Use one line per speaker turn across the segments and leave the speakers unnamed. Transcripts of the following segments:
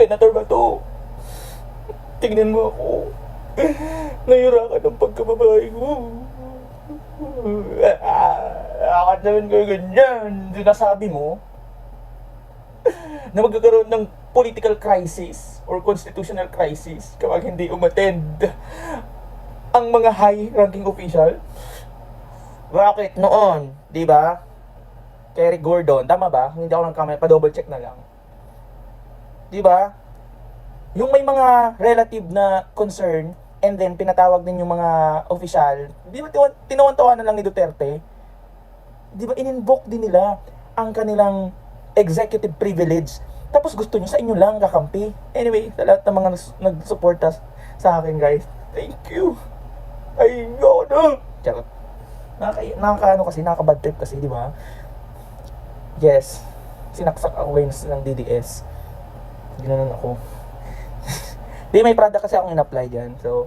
Senator Bato, tignan mo ako. Nahira ka ng pagkababae ko. Akit naman kayo ganyan. Sinasabi mo na magkakaroon ng political crisis or constitutional crisis kapag hindi umattend ang mga high-ranking official. Bakit noon? Di ba? Eric Gordon, tama ba? Hindi ako nagkamali, pa-double check na lang. Di ba? Yung may mga relative na concern and then pinatawag din yung mga official, di ba tiwan- tinuwan-tawanan lang ni Duterte? Di ba in-invoke din nila ang kanilang executive privilege tapos gusto nyo sa inyo lang kakampi. Anyway, sa lahat ng mga nagsuporta sa akin guys, thank you. Ay, no, no. Charot. Nakaka, nakakaano kasi, nakaka-bad trip kasi, di ba? Yes, sinaksak ako ngayon ng DDS. Ginanon ako. di, may product kasi akong in-apply dyan. So,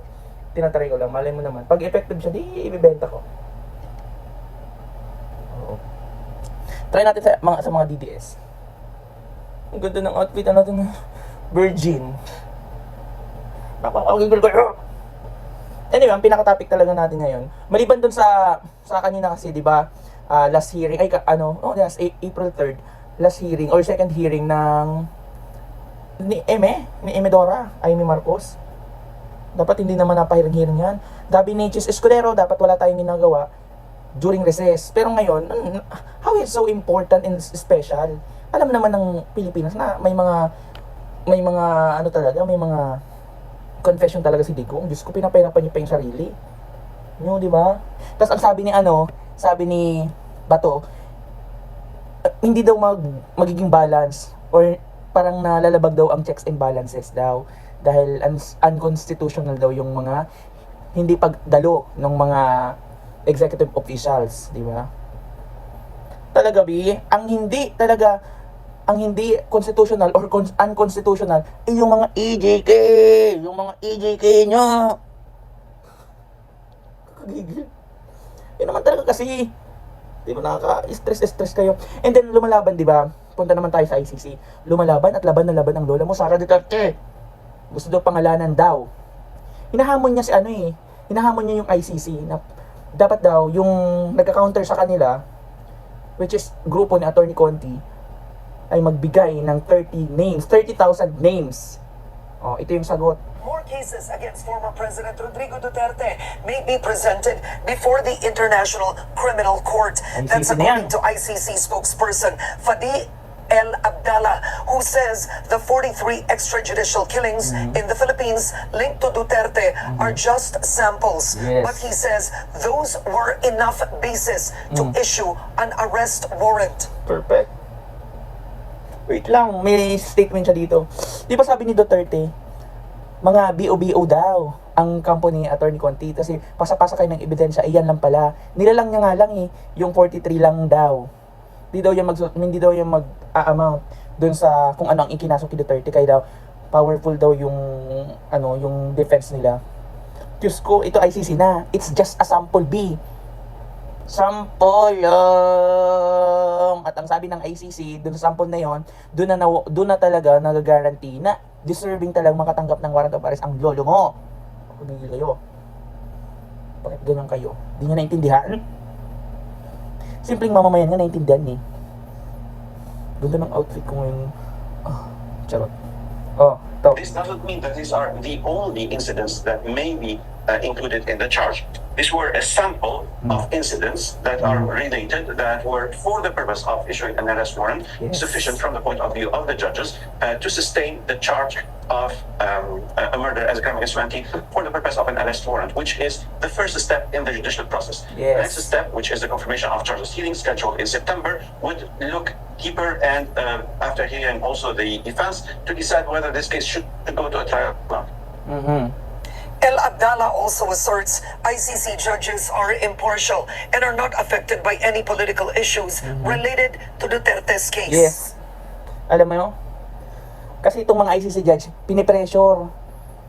tinatry ko lang. Malay mo naman. Pag effective siya, di, ibibenta ko. Oo. Try natin sa mga, sa mga DDS. Ang ganda ng outfit na natin. Virgin. Napapagigil ko. Anyway, ang pinaka-topic talaga natin ngayon, maliban dun sa sa kanina kasi, 'di ba? ah, last hearing ay ano, oh, A- April 3rd, last hearing or second hearing ng ni Eme, ni Eme Dora, Amy Marcos. Dapat hindi naman napahiring-hiring yan. Dabi ni Chis Escudero, dapat wala tayong ginagawa during recess. Pero ngayon, how is so important and special? Alam naman ng Pilipinas na may mga may mga ano talaga, may mga confession talaga si Digong. Diyos ko, pinapahirapan niyo pa yung sarili. Nyo, di ba? Tapos ang sabi ni ano, sabi ni Bato, hindi daw mag, magiging balance or parang nalalabag daw ang checks and balances daw dahil un- unconstitutional daw yung mga hindi pagdalo ng mga executive officials, di ba? Talaga, Bi, ang hindi talaga ang hindi constitutional or cons- unconstitutional ay yung mga EJK, yung mga EJK nyo. Kakagigil. Yun naman talaga kasi, di ba nakaka-stress-stress kayo. And then lumalaban, di ba? Punta naman tayo sa ICC. Lumalaban at laban na laban ang lola mo, Sara Duterte. Gusto daw pangalanan daw. Hinahamon niya si ano eh. Hinahamon niya yung ICC na dapat daw yung nagka-counter sa kanila which is grupo ni Attorney Conti ay magbigay ng 30 names, 30,000 names. Oh, ito yung sagot.
More cases against former President Rodrigo Duterte may be presented before the International Criminal Court.
ICC
That's according to ICC spokesperson Fadi El Abdallah, who says the 43 extrajudicial killings
Mm-hmm.
in the Philippines linked to Duterte are just samples.
Yes.
But he says those were enough basis to
Mm.
issue an arrest warrant.
Perfect. Wait lang, may statement siya dito. Di ba sabi ni Duterte, mga BOBO daw ang company Attorney Conti kasi pasa-pasa kayo ng ebidensya, iyan lang pala. Nilalang niya nga lang eh, yung 43 lang daw. Di daw yung mag hindi daw yung mag-amount doon sa kung ano ang ikinasok kay Duterte kaya daw powerful daw yung ano yung defense nila. Diyos ko, ito ICC na. It's just a sample B. Sample lang. At ang sabi ng ICC, dun sa sample na yon, dun na, dun na talaga nag-guarantee na deserving talagang makatanggap ng warrant of arrest ang lolo mo. Pagigil kayo. Bakit ganyan kayo? Di nyo naintindihan? Simpleng mamamayan nga naintindihan eh. Ganda ng outfit ko ngayon. Ah, charot. Oh, to.
This doesn't mean that these are the only incidents that may be uh, included in the charge. These were a sample of incidents that are related that were for the purpose of issuing an arrest warrant
Yes.
sufficient from the point of view of the judges uh, to sustain the charge of um, a murder as a crime against humanity for the purpose of an arrest warrant, which is the first step in the judicial process.
Yes.
The next step, which is the confirmation of charges hearing scheduled in September, would look deeper and uh, after hearing also the defense to decide whether this case should go to a trial. or not.
Mhm.
El Abdallah also asserts ICC judges are impartial and are not affected by any political issues related to Duterte's case.
Mm-hmm. Yes. Alam mo yun? Kasi itong mga ICC judge, pinipressure,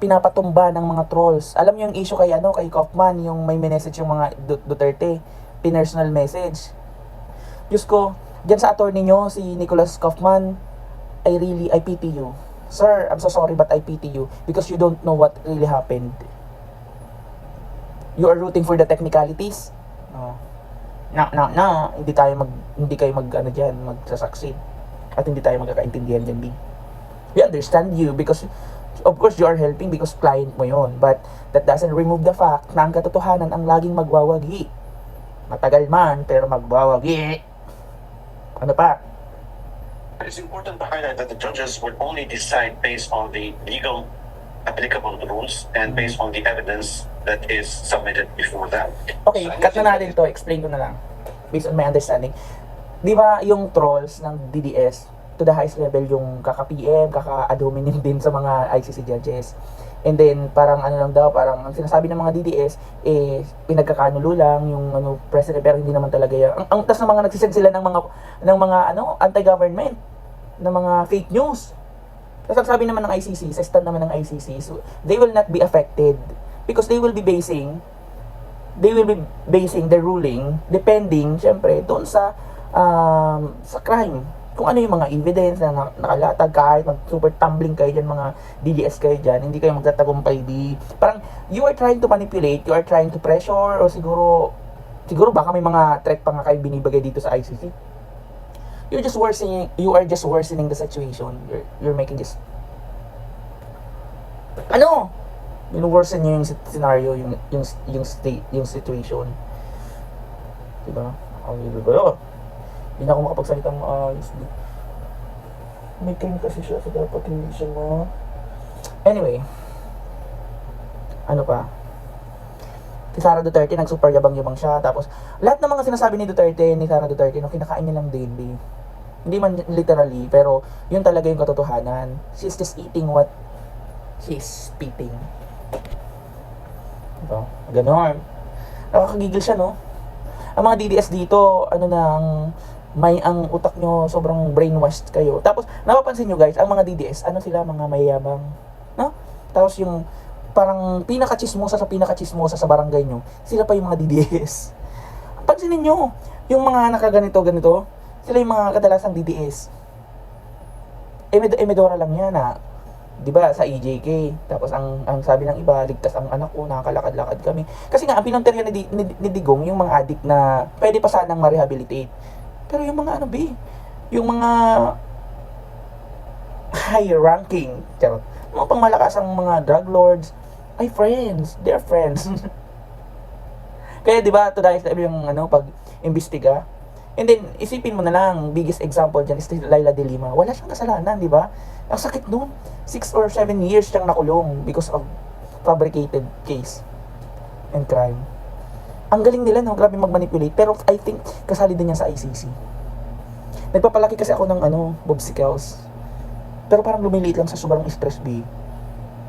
pinapatumba ng mga trolls. Alam mo yung issue kay ano, kay Kaufman, yung may message yung mga Du- Duterte, pinersonal message. Diyos ko, dyan sa attorney nyo, si Nicholas Kaufman, I really, I pity you. Sir, I'm so sorry but I pity you because you don't know what really happened. You are rooting for the technicalities. No. No, no, no. Hindi tayo mag hindi kayo mag ano diyan, magsasucceed. At hindi tayo magkakaintindihan diyan, B. We understand you because of course you are helping because client mo yon but that doesn't remove the fact na ang katotohanan ang laging magwawagi matagal man pero magwawagi ano pa
It's important to highlight that the judges will only decide based on the legal applicable rules and based on the evidence that is submitted before them.
Okay, cut na natin to. Explain ko na lang. Based on my understanding. Di ba yung trolls ng DDS, to the highest level yung kaka-PM, kaka-ad-hominem din sa mga ICC judges. And then, parang ano lang daw, parang ang sinasabi ng mga DDS, eh, pinagkakanulo lang yung ano, president, pero hindi naman talaga yan. Ang, ang tas ng mga nagsisend sila ng mga, ng mga ano, anti-government, ng mga fake news. Tapos ang sabi naman ng ICC, sa stand naman ng ICC, so they will not be affected because they will be basing they will be basing their ruling depending, syempre, doon sa um, sa crime. Kung ano yung mga evidence na na- nakalatag kahit mag super tumbling kayo dyan, mga DDS kayo dyan, hindi kayo magtatagumpay di. Parang, you are trying to manipulate, you are trying to pressure, o siguro, siguro baka may mga threat pa nga kayo binibigay dito sa ICC. You're just worsening, you are just worsening the situation. You're, you're making this ano? Minuworsen niyo yung scenario, yung, yung, yung state, yung situation. Diba? Ang libre ba yun? Hindi na ako makapagsalita ng maayos. di- May claim kasi siya, so dapat hindi siya ma... Anyway. Ano pa? Si Sara Duterte, nag-super yabang-yabang siya. Tapos, lahat ng mga sinasabi ni Duterte, ni Sara Duterte, no, kinakain niya lang daily. Hindi man literally, pero yun talaga yung katotohanan. She's just eating what he's spitting. Diba? Ganon. Nakakagigil siya, no? Ang mga DDS dito, ano nang may ang utak nyo, sobrang brainwashed kayo. Tapos, napapansin nyo guys, ang mga DDS, ano sila, mga mayabang, no? Tapos yung parang pinaka-chismosa sa pinaka-chismosa sa barangay nyo, sila pa yung mga DDS. Pansinin nyo, yung mga nakaganito, ganito, sila yung mga kadalasang DDS. Emed Emedora lang yan, ha? 'di ba sa EJK tapos ang ang sabi ng iba ligtas ang anak ko nakakalakad-lakad kami kasi nga ang pinanterya ni, ni, ni Digong yung mga addict na pwede pa sanang ma-rehabilitate pero yung mga ano B yung mga high ranking charot mga pangmalakas ang mga drug lords ay friends they're friends kaya 'di ba to dahil yung ano pag imbestiga And then, isipin mo na lang, biggest example dyan is Laila De Lima. Wala siyang kasalanan, di ba? Ang sakit nun. Six or seven years siyang nakulong because of fabricated case and crime. Ang galing nila, no? Grabe mag-manipulate. Pero I think, kasali din yan sa ICC. Nagpapalaki kasi ako ng ano, bobsicles. Pero parang lumiliit lang sa sobrang stress B.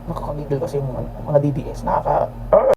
Nakakagigil kasi yung mga DDS. Nakaka...